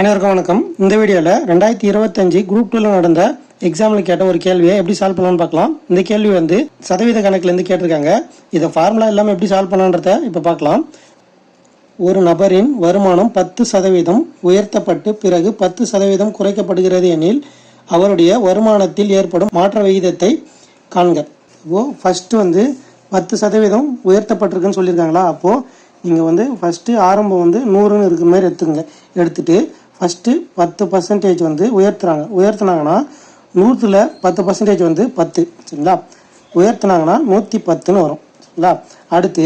அனைவருக்கும் வணக்கம். இந்த வீடியோவில் ரெண்டாயிரத்தி இருபத்தஞ்சு குரூப் டூவில் நடந்த எக்ஸாமில் கேட்ட ஒரு கேள்வியை எப்படி சால்வ் பண்ணலாம்னு பார்க்கலாம். இந்த கேள்வி வந்து சதவீத கணக்குலேருந்து கேட்டிருக்காங்க. இதை ஃபார்முலா இல்லாமல் எப்படி சால்வ் பண்ணலான்றத இப்போ பார்க்கலாம். ஒரு நபரின் வருமானம் பத்து சதவீதம் உயர்த்தப்பட்டு பிறகு பத்து சதவீதம் குறைக்கப்படுகிறது எனில் அவருடைய வருமானத்தில் ஏற்படும் மாற்ற விகிதத்தை காண்க. இப்போது ஃபஸ்ட்டு வந்து பத்து சதவீதம் உயர்த்தப்பட்டிருக்குன்னு சொல்லியிருக்காங்களா? அப்போது நீங்கள் வந்து ஃபஸ்ட்டு ஆரம்பம் வந்து நூறுன்னு இருக்கிற மாதிரி எடுத்துங்க எடுத்துகிட்டு ஃபஸ்ட்டு பத்து பர்சன்டேஜ் வந்து உயர்த்துறாங்க. உயர்த்துனாங்கன்னா நூற்றில் பத்து பர்சன்டேஜ் வந்து பத்து சரிங்களா? உயர்த்துனாங்கன்னா நூற்றி பத்துன்னு வரும் சரிங்களா? அடுத்து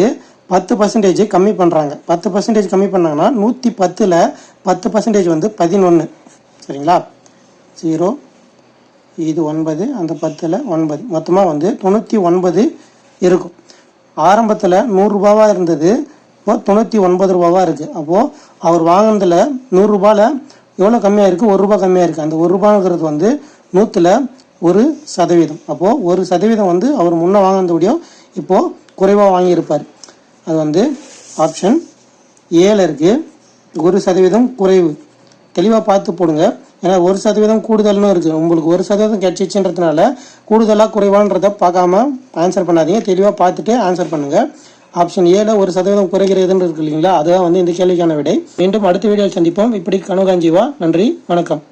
பத்து பர்சன்டேஜ் கம்மி பண்ணுறாங்க பத்து பர்சன்டேஜ் கம்மி பண்ணாங்கன்னா நூற்றி பத்தில் பத்து பர்சன்டேஜ் வந்து பதினொன்று சரிங்களா? ஜீரோ இது ஒன்பது அந்த பத்தில் ஒன்பது. மொத்தமாக வந்து தொண்ணூற்றி ஒன்பது இருக்கும். ஆரம்பத்தில் நூறுரூபாவாக இருந்தது. இப்போ தொண்ணூற்றி ஒன்பது ரூபாவாக இருக்குது அப்போது அவர் வாங்கினதில் நூறுரூபாவில் எவ்வளோ கம்மியாக இருக்குது ஒரு ரூபா கம்மியாக இருக்குது அந்த ஒரு ரூபாங்கிறது வந்து நூற்றில் ஒரு சதவீதம். அப்போது ஒரு சதவீதம் வந்து அவர் முன்னே வாங்கினதோடையும் இப்போது குறைவாக வாங்கியிருப்பார். அது வந்து ஆப்ஷன் ஏழு இருக்குது ஒரு சதவீதம் குறைவு. தெளிவாக பார்த்து போடுங்க. ஏன்னா ஒரு சதவீதம் கூடுதல்னு இருக்குது உங்களுக்கு ஒரு சதவீதம் கிடைச்சிச்சுன்றதுனால கூடுதலாக குறைவான்றதை பார்க்காம ஆன்சர் பண்ணாதீங்க. தெளிவாக பார்த்துட்டு ஆன்சர் பண்ணுங்கள் ஆப்ஷன் ஏல ஒரு சதவீதம் குறைகிறதுன்னு இருக்கு இல்லைங்களா? அதுதான் வந்து இந்த கேள்விக்கான விடை. மீண்டும் அடுத்த வீடியோவில் சந்திப்போம். இப்படி கனகாஞ்சிவா நன்றி. வணக்கம்.